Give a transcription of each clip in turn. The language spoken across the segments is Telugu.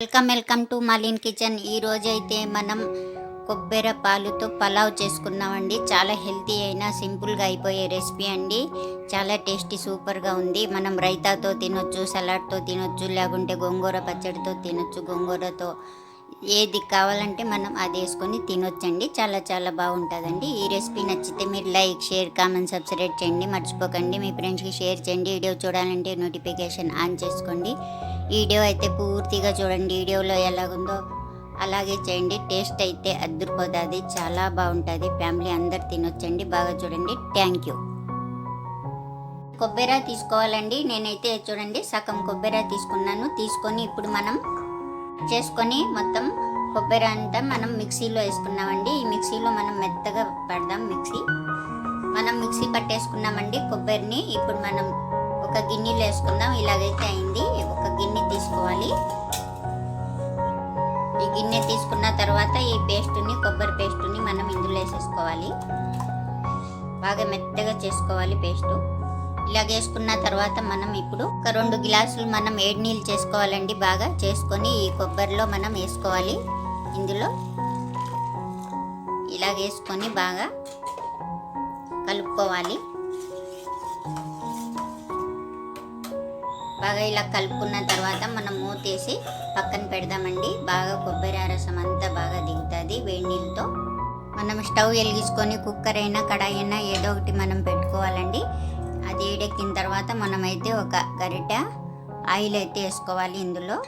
Welcome welcome to Malin kitchen. ఈ అయితే మనం కొబ్బరి పాలుతో పలావ్ చేసుకున్నామండి. చాలా హెల్తీ అయినా సింపుల్గా అయిపోయే రెసిపీ అండి. చాలా టేస్టీ సూపర్గా ఉంది. మనం రైతాతో తినొచ్చు సలాడ్తో తినొచ్చు లేకుంటే గోంగూర పచ్చడితో తినొచ్చు గోంగూరతో ఏది కావాలంటే మనం అది వేసుకొని తినొచ్చండి. చాలా చాలా బాగుంటుందండి. ఈ రెసిపీ నచ్చితే మీరు లైక్ షేర్ కామెంట్ సబ్స్క్రైబ్ చేయండి. మర్చిపోకండి. మీ ఫ్రెండ్స్కి షేర్ చేయండి. వీడియో చూడాలంటే నోటిఫికేషన్ ఆన్ చేసుకోండి. వీడియో అయితే పూర్తిగా చూడండి. వీడియోలో ఎలాగుందో అలాగే చేయండి. టేస్ట్ అయితే అద్దరిపోతుంది చాలా బాగుంటుంది. ఫ్యామిలీ అందరు తినొచ్చండి. బాగా చూడండి. Thank you. కొబ్బరి తీసుకోవాలండి. నేనైతే చూడండి సగం కొబ్బరి తీసుకున్నాను. తీసుకొని ఇప్పుడు మనం చేసుకొని మొత్తం కొబ్బరి అంతా మనం మిక్సీలో వేసుకున్నామండి. ఈ మిక్సీలో మనం మెత్తగా పడదాం మిక్సీ. మనం మిక్సీ పట్టేసుకున్నామండి కొబ్బరిని. ఇప్పుడు మనం ఒక గిన్నెలో వేసుకుందాం. ఇలాగైతే అయింది. గిన్నె తీసుకున్న తర్వాత ఈ పేస్ట్ని కొబ్బరి పేస్ట్ని మనం ఇందులో వేసేసుకోవాలి. బాగా మెత్తగా చేసుకోవాలి పేస్టు. ఇలా వేసుకున్న తర్వాత మనం ఇప్పుడు ఒక రెండు గ్లాసులు మనం ఏడు నీళ్ళు చేసుకోవాలండి బాగా. చేసుకొని ఈ కొబ్బరిలో మనం వేసుకోవాలి ఇందులో. ఇలా వేసుకొని బాగా కలుపుకోవాలి. బాగా ఇలా కలుపుకున్న తర్వాత మనం మూతేసి పక్కన పెడదామండి. బాగా కొబ్బరి రసం అంతా బాగా దిగుతుంది వేడి నీళ్ళతో. మనం స్టవ్ వెలిగించుకొని కుక్కర్ అయినా కడాయి అయినా ఏదో ఒకటి మనం పెట్టుకోవాలండి. అది ఏడెక్కిన తర్వాత మనమైతే ఒక గరిట ఆయిల్ అయితే వేసుకోవాలి ఇందులో.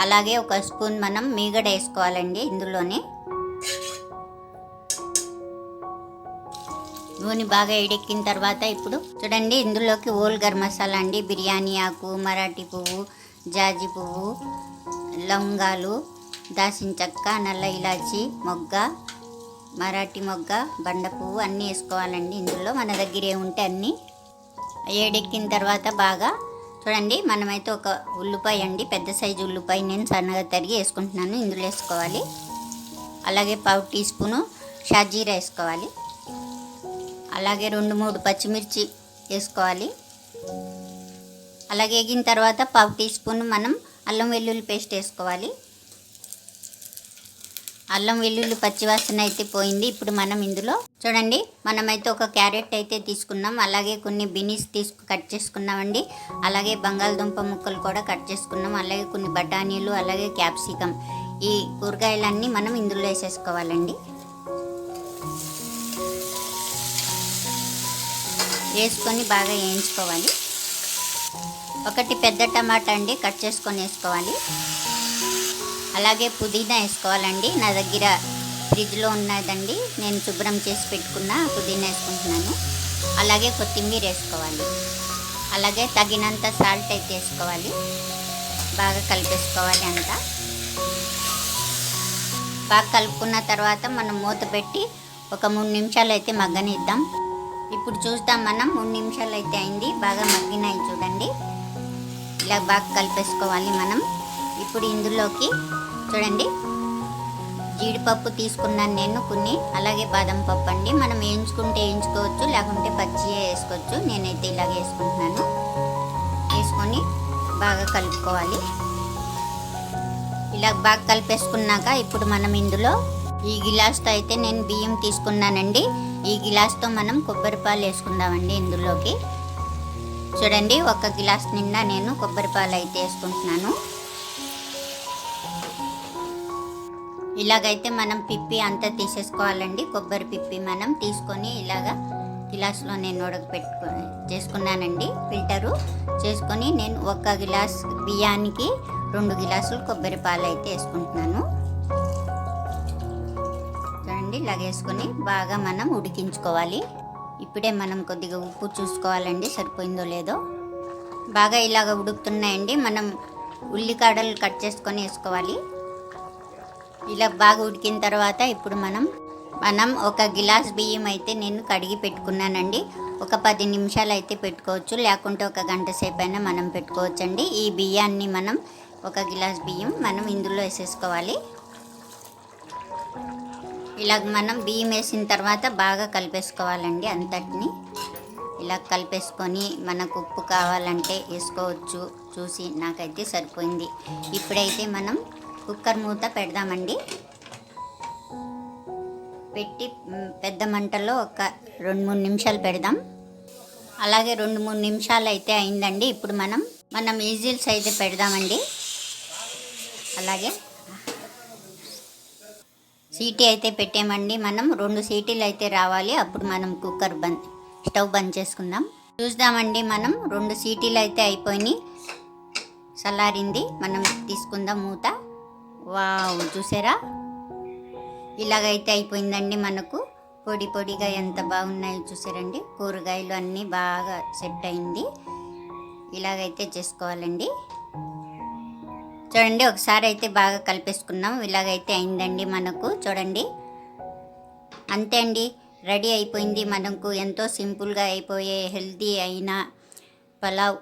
అలాగే ఒక స్పూన్ మనం మీగడ వేసుకోవాలండి ఇందులోనే. నూనె బాగా ఎడెక్కిన తర్వాత ఇప్పుడు చూడండి ఇందులోకి ఓల్ గరం మసాలా అండి. బిర్యానీ ఆకు మరాఠీ పువ్వు జాజి పువ్వు లవంగాలు దాసిన చెక్క నల్ల ఇలాచి మొగ్గ మరాఠీ మొగ్గ బండ పువ్వు అన్నీ వేసుకోవాలండి. ఇందులో మన దగ్గర ఏముంటే అన్నీ ఏడెక్కిన తర్వాత బాగా చూడండి మనమైతే ఒక ఉల్లిపాయ అండి. పెద్ద సైజు ఉల్లిపాయ నేను సన్నగా తరిగి వేసుకుంటున్నాను. ఇందులో వేసుకోవాలి. అలాగే పావు టీ స్పూను షాజీరా వేసుకోవాలి. అలాగే రెండు మూడు పచ్చిమిర్చి వేసుకోవాలి. అలాగే వేగిన తర్వాత పావు టీ స్పూన్ మనం అల్లం వెల్లుల్లి పేస్ట్ వేసుకోవాలి. అల్లం వెల్లుల్లి పచ్చివాసన అయితే పోయింది. ఇప్పుడు మనం ఇందులో చూడండి మనమైతే ఒక క్యారెట్ అయితే తీసుకున్నాం. అలాగే కొన్ని బినీస్ తీసుకు కట్ చేసుకున్నామండి. అలాగే బంగాళదుంప ముక్కలు కూడా కట్ చేసుకున్నాం. అలాగే కొన్ని బఠానీలు అలాగే క్యాప్సికమ్ ఈ కూరగాయలన్నీ మనం ఇందులో వేసేసుకోవాలండి. వేసుకొని బాగా వేయించుకోవాలి. ఒకటి పెద్ద టమాటా అండి కట్ చేసుకొని వేసుకోవాలి. అలాగే పుదీనా వేసుకోవాలండి. నా దగ్గర ఫ్రిడ్జ్లో ఉన్నదండి. నేను శుభ్రం చేసి పెట్టుకున్న పుదీనా వేసుకుంటున్నాను. అలాగే కొత్తిమీర వేసుకోవాలి. అలాగే తగినంత సాల్ట్ అయితే వేసుకోవాలి. బాగా కలిపేసుకోవాలి అంతా. బాగా కలుపుకున్న తర్వాత మనం మూత పెట్టి ఒక మూడు నిమిషాలు అయితే మగ్గనిద్దాం. ఇప్పుడు చూస్తాం మనం మూడు నిమిషాలు అయితే అయింది. బాగా మగ్గినాయి చూడండి. ఇలా బాగా కలిపేసుకోవాలి మనం. ఇప్పుడు ఇందులోకి చూడండి. జీడిపప్పు తీసుకున్నాను నేను కొన్ని అలాగే బాదం పప్పు అండి. మనం వేయించుకుంటే వేయించుకోవచ్చు లేకుంటే పచ్చి వేసుకోవచ్చు. నేనైతే ఇలాగ వేసుకుంటున్నాను. వేసుకొని బాగా కలుపుకోవాలి. ఇలా బాగా కలిపేసుకున్నాక ఇప్పుడు మనం ఇందులో ఈ గిలాస్తో అయితే నేను బియ్యం తీసుకున్నానండి. ఈ గిలాస్తో మనం కొబ్బరి పాలు వేసుకుందామండి ఇందులోకి. చూడండి ఒక గిలాస్ నిండా నేను కొబ్బరి పాలు అయితే వేసుకుంటున్నాను. ఇలాగైతే మనం పిప్పి అంతా తీసేసుకోవాలండి. కొబ్బరి పిప్పి మనం తీసుకొని ఇలాగా గిలాస్లో నేను ఉడకపెట్టుకో చేసుకున్నానండి. ఫిల్టరు చేసుకొని నేను ఒక గిలాస్ బియ్యానికి రెండు గిలాసులు కొబ్బరి పాలు అయితే వేసుకుంటున్నాను. చూడండి లగేసుకొని బాగా మనం ఉడికించుకోవాలి. ఇప్పుడే మనం కొద్దిగా ఉప్పు చూసుకోవాలండి సరిపోయిందో లేదో. బాగా ఇలాగ ఉడుకుతున్నాయండి మనం ఉల్లికాడలు కట్ చేసుకొని వేసుకోవాలి. ఇలా బాగా ఉడికిన తర్వాత ఇప్పుడు మనం మనం ఒక గిలాస్ బియ్యం అయితే నేను కడిగి పెట్టుకున్నానండి. ఒక పది నిమిషాలు అయితే పెట్టుకోవచ్చు లేకుంటే ఒక గంట సేపు అయినా మనం పెట్టుకోవచ్చండి. ఈ బియ్యాన్ని మనం ఒక గిలాస్ బియ్యం మనం ఇందులో వేసేసుకోవాలి. ఇలాగ మనం బియ్యం వేసిన తర్వాత బాగా కలిపేసుకోవాలండి అంతటిని. ఇలా కలిపేసుకొని మనకు ఉప్పు కావాలంటే వేసుకోవచ్చు. చూసి నాకైతే సరిపోయింది. ఇప్పుడైతే మనం కుక్కర్ మూత పెడదామండి. పెట్టి పెద్ద మంటలో ఒక రెండు మూడు నిమిషాలు పెడదాం. అలాగే రెండు మూడు నిమిషాలు అయితే అయిందండి. ఇప్పుడు మనం మనం ఈజిల్స్ అయితే పెడదామండి. అలాగే సీటీ అయితే పెట్టామండి మనం. రెండు సీటీలు అయితే రావాలి. అప్పుడు మనం కుక్కర్ బంద్ స్టవ్ బంద్ చేసుకుందాం. చూద్దామండి మనం. రెండు సీటీలు అయితే అయిపోయినాయి. చల్లారింది. మనం తీసుకుందాం మూత. వావ్ చూసారా? ఇలాగైతే అయిపోయిందండి మనకు. పొడి పొడిగా ఎంత బాగున్నాయో చూసారండి. కూరగాయలు అన్నీ బాగా సెట్ అయింది. ఇలాగైతే చేసుకోవాలండి. చూడండి ఒకసారి అయితే బాగా కలిపేసుకున్నాం ఇలాగైతే అయిందండి మనకు. చూడండి. అంతే అండి. రెడీ అయిపోయింది మనకు. ఎంతో సింపుల్గా అయిపోయే హెల్తీ అయిన పలావ్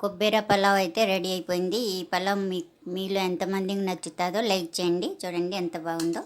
కొబ్బెర పలావ్ అయితే రెడీ అయిపోయింది. ఈ పలావ్ మీ మీలో ఎంతమందికి నచ్చుతుందో లైక్ చేయండి. చూడండి ఎంత బాగుందో.